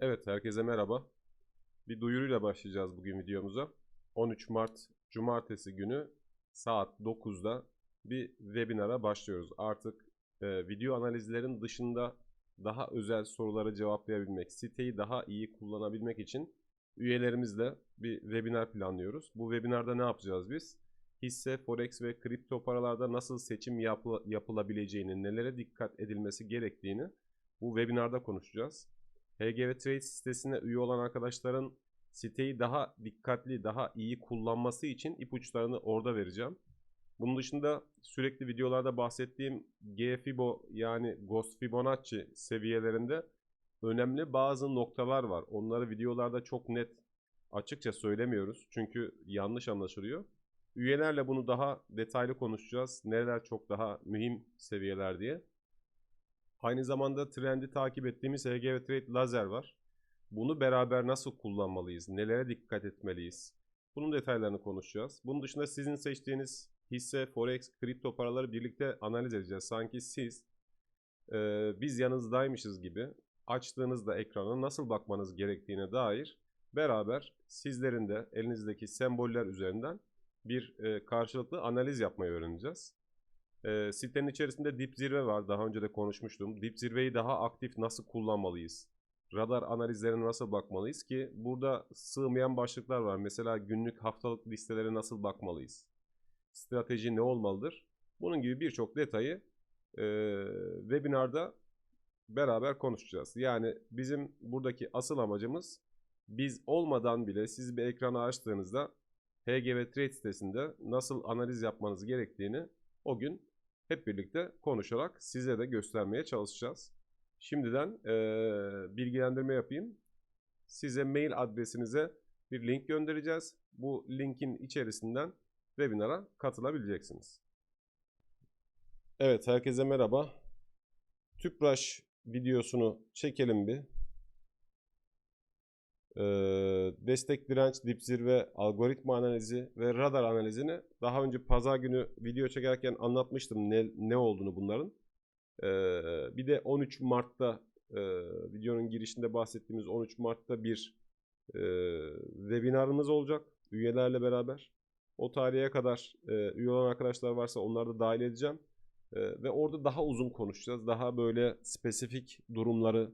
Evet, herkese merhaba. Bir duyuruyla başlayacağız bugün videomuza. 13 Mart Cumartesi günü saat 9'da bir webinara başlıyoruz. Artık e, video analizlerin dışında daha özel soruları cevaplayabilmek, siteyi daha iyi kullanabilmek için üyelerimizle bir webinar planlıyoruz. Bu webinarda ne yapacağız biz? Hisse, forex ve kripto paralarda nasıl seçim yapı- yapılabileceğini, nelere dikkat edilmesi gerektiğini bu webinarda konuşacağız. HGV Trade sitesine üye olan arkadaşların siteyi daha dikkatli, daha iyi kullanması için ipuçlarını orada vereceğim. Bunun dışında sürekli videolarda bahsettiğim GFIBO yani Ghost Fibonacci seviyelerinde önemli bazı noktalar var. Onları videolarda çok net açıkça söylemiyoruz. Çünkü yanlış anlaşılıyor. Üyelerle bunu daha detaylı konuşacağız. Nereler çok daha mühim seviyeler diye. Aynı zamanda trendi takip ettiğimiz HGV Trade Lazer var. Bunu beraber nasıl kullanmalıyız? Nelere dikkat etmeliyiz? Bunun detaylarını konuşacağız. Bunun dışında sizin seçtiğiniz hisse, forex, kripto paraları birlikte analiz edeceğiz. Sanki siz e, biz yanınızdaymışız gibi açtığınızda ekrana nasıl bakmanız gerektiğine dair beraber sizlerin de elinizdeki semboller üzerinden bir e, karşılıklı analiz yapmayı öğreneceğiz. E, sitenin içerisinde dip zirve var. Daha önce de konuşmuştum. Dip zirveyi daha aktif nasıl kullanmalıyız? Radar analizlerine nasıl bakmalıyız ki burada sığmayan başlıklar var. Mesela günlük haftalık listelere nasıl bakmalıyız? Strateji ne olmalıdır? Bunun gibi birçok detayı e, webinarda beraber konuşacağız. Yani bizim buradaki asıl amacımız biz olmadan bile siz bir ekranı açtığınızda HGV Trade sitesinde nasıl analiz yapmanız gerektiğini o gün hep birlikte konuşarak size de göstermeye çalışacağız. Şimdiden eee, bilgilendirme yapayım. Size mail adresinize bir link göndereceğiz. Bu linkin içerisinden webinara katılabileceksiniz. Evet, herkese merhaba. Tüpraş videosunu çekelim bir. Ee, destek direnç, dip zirve, algoritma analizi ve radar analizini daha önce pazar günü video çekerken anlatmıştım ne, ne olduğunu bunların. Ee, bir de 13 Mart'ta e, videonun girişinde bahsettiğimiz 13 Mart'ta bir e, webinarımız olacak üyelerle beraber. O tarihe kadar e, üye olan arkadaşlar varsa onları da dahil edeceğim. Ve orada daha uzun konuşacağız. Daha böyle spesifik durumları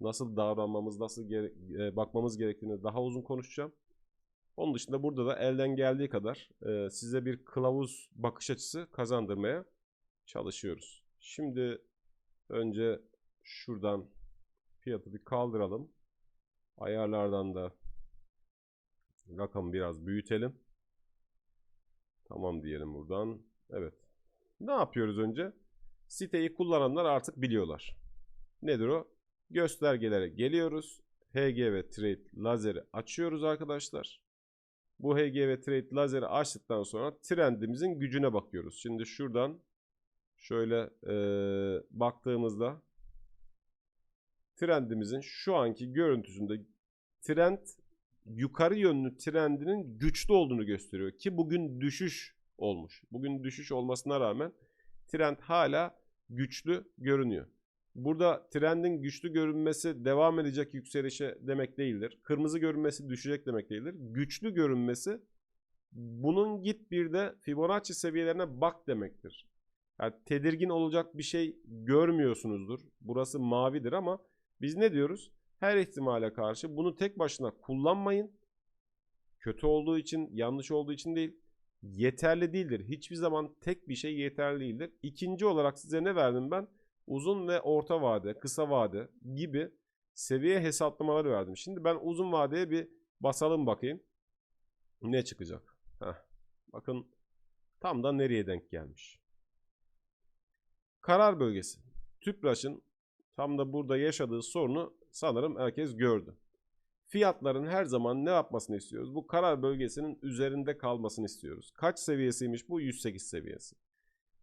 nasıl davranmamız, nasıl gere- e, bakmamız gerektiğini daha uzun konuşacağım. Onun dışında burada da elden geldiği kadar e, size bir kılavuz bakış açısı kazandırmaya çalışıyoruz. Şimdi önce şuradan fiyatı bir kaldıralım. Ayarlardan da rakamı biraz büyütelim. Tamam diyelim buradan. Evet. Ne yapıyoruz önce? Siteyi kullananlar artık biliyorlar. Nedir o? Göstergelere geliyoruz. HGV Trade lazeri açıyoruz arkadaşlar. Bu HGV Trade lazeri açtıktan sonra trendimizin gücüne bakıyoruz. Şimdi şuradan şöyle eee, baktığımızda trendimizin şu anki görüntüsünde trend yukarı yönlü trendinin güçlü olduğunu gösteriyor ki bugün düşüş olmuş. Bugün düşüş olmasına rağmen trend hala güçlü görünüyor. Burada trendin güçlü görünmesi devam edecek yükselişe demek değildir. Kırmızı görünmesi düşecek demek değildir. Güçlü görünmesi bunun git bir de Fibonacci seviyelerine bak demektir. Yani tedirgin olacak bir şey görmüyorsunuzdur. Burası mavidir ama biz ne diyoruz? Her ihtimale karşı bunu tek başına kullanmayın. Kötü olduğu için, yanlış olduğu için değil. Yeterli değildir. Hiçbir zaman tek bir şey yeterli değildir. İkinci olarak size ne verdim ben? Uzun ve orta vade, kısa vade gibi seviye hesaplamaları verdim. Şimdi ben uzun vadeye bir basalım bakayım. Ne çıkacak? Heh. Bakın tam da nereye denk gelmiş. Karar bölgesi. Tüpraş'ın tam da burada yaşadığı sorunu sanırım herkes gördü. Fiyatların her zaman ne yapmasını istiyoruz? Bu karar bölgesinin üzerinde kalmasını istiyoruz. Kaç seviyesiymiş bu? 108 seviyesi.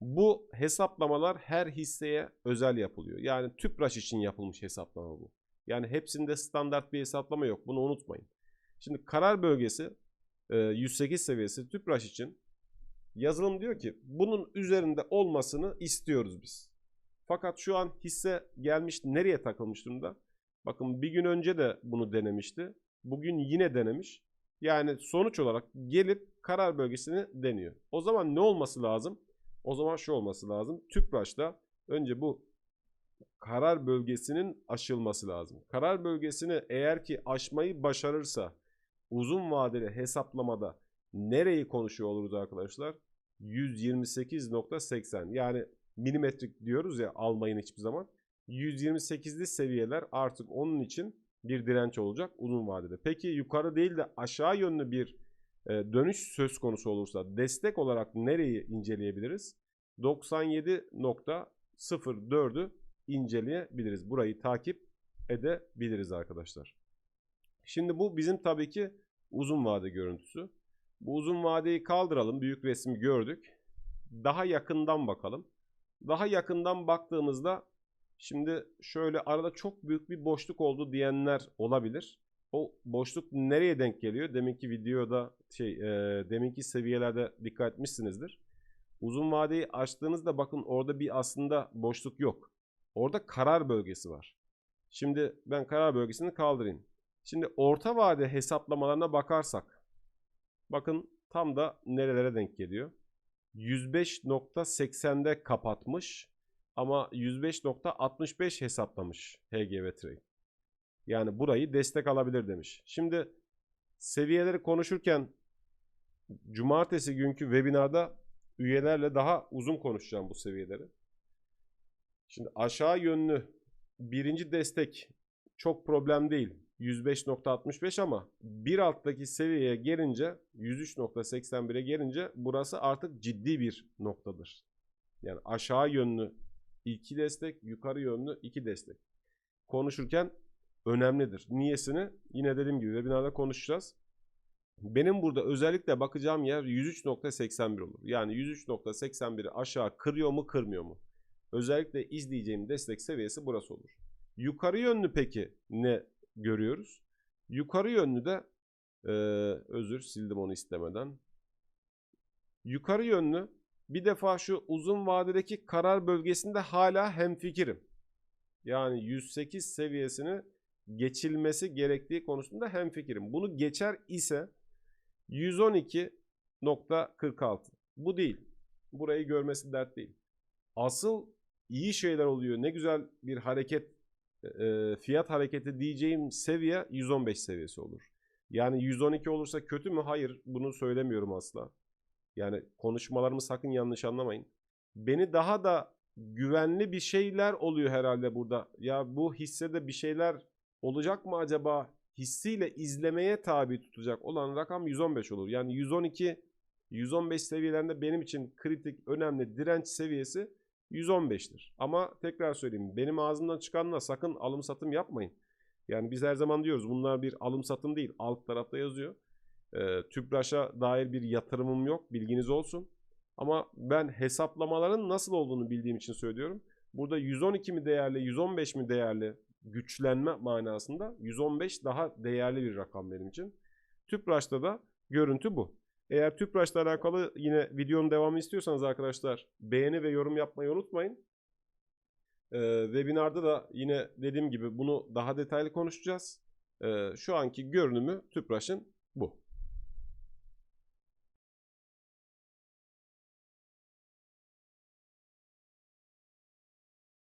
Bu hesaplamalar her hisseye özel yapılıyor. Yani Tüpraş için yapılmış hesaplama bu. Yani hepsinde standart bir hesaplama yok. Bunu unutmayın. Şimdi karar bölgesi e, 108 seviyesi Tüpraş için yazılım diyor ki bunun üzerinde olmasını istiyoruz biz. Fakat şu an hisse gelmiş nereye takılmış durumda? Bakın bir gün önce de bunu denemişti. Bugün yine denemiş. Yani sonuç olarak gelip karar bölgesini deniyor. O zaman ne olması lazım? O zaman şu olması lazım. Tüpraş'ta önce bu karar bölgesinin aşılması lazım. Karar bölgesini eğer ki aşmayı başarırsa uzun vadeli hesaplamada nereyi konuşuyor oluruz arkadaşlar? 128.80 yani milimetrik diyoruz ya almayın hiçbir zaman. 128'li seviyeler artık onun için bir direnç olacak uzun vadede. Peki yukarı değil de aşağı yönlü bir dönüş söz konusu olursa destek olarak nereyi inceleyebiliriz? 97.04'ü inceleyebiliriz. Burayı takip edebiliriz arkadaşlar. Şimdi bu bizim tabii ki uzun vade görüntüsü. Bu uzun vadeyi kaldıralım. Büyük resmi gördük. Daha yakından bakalım. Daha yakından baktığımızda şimdi şöyle arada çok büyük bir boşluk oldu diyenler olabilir. O boşluk nereye denk geliyor? Deminki videoda şey e, deminki seviyelerde dikkat etmişsinizdir. Uzun vadeyi açtığınızda bakın orada bir aslında boşluk yok. Orada karar bölgesi var. Şimdi ben karar bölgesini kaldırayım. Şimdi orta vade hesaplamalarına bakarsak bakın tam da nerelere denk geliyor. 105.80'de kapatmış ama 105.65 hesaplamış HGV Trade. Yani burayı destek alabilir demiş. Şimdi seviyeleri konuşurken cumartesi günkü webinarda üyelerle daha uzun konuşacağım bu seviyeleri. Şimdi aşağı yönlü birinci destek çok problem değil. 105.65 ama bir alttaki seviyeye gelince 103.81'e gelince burası artık ciddi bir noktadır. Yani aşağı yönlü iki destek, yukarı yönlü iki destek. Konuşurken önemlidir. Niyesini yine dediğim gibi webinarda konuşacağız. Benim burada özellikle bakacağım yer 103.81 olur. Yani 103.81'i aşağı kırıyor mu kırmıyor mu? Özellikle izleyeceğim destek seviyesi burası olur. Yukarı yönlü peki ne görüyoruz? Yukarı yönlü de e, özür sildim onu istemeden. Yukarı yönlü bir defa şu uzun vadedeki karar bölgesinde hala hemfikirim. Yani 108 seviyesini geçilmesi gerektiği konusunda hemfikirim. Bunu geçer ise 112.46. Bu değil. Burayı görmesi dert değil. Asıl iyi şeyler oluyor. Ne güzel bir hareket e, fiyat hareketi diyeceğim seviye 115 seviyesi olur. Yani 112 olursa kötü mü? Hayır. Bunu söylemiyorum asla. Yani konuşmalarımı sakın yanlış anlamayın. Beni daha da güvenli bir şeyler oluyor herhalde burada. Ya bu hissede bir şeyler olacak mı acaba? Hissiyle izlemeye tabi tutacak olan rakam 115 olur. Yani 112 115 seviyelerinde benim için kritik önemli direnç seviyesi 115'tir. Ama tekrar söyleyeyim benim ağzımdan çıkanla sakın alım satım yapmayın. Yani biz her zaman diyoruz bunlar bir alım satım değil. Alt tarafta yazıyor. E, Tüpraş'a dair bir yatırımım yok. Bilginiz olsun. Ama ben hesaplamaların nasıl olduğunu bildiğim için söylüyorum. Burada 112 mi değerli, 115 mi değerli güçlenme manasında 115 daha değerli bir rakam benim için. Tüpraş'ta da görüntü bu. Eğer Tüpraş'la alakalı yine videonun devamını istiyorsanız arkadaşlar beğeni ve yorum yapmayı unutmayın. Ee, webinarda da yine dediğim gibi bunu daha detaylı konuşacağız. Ee, şu anki görünümü Tüpraş'ın.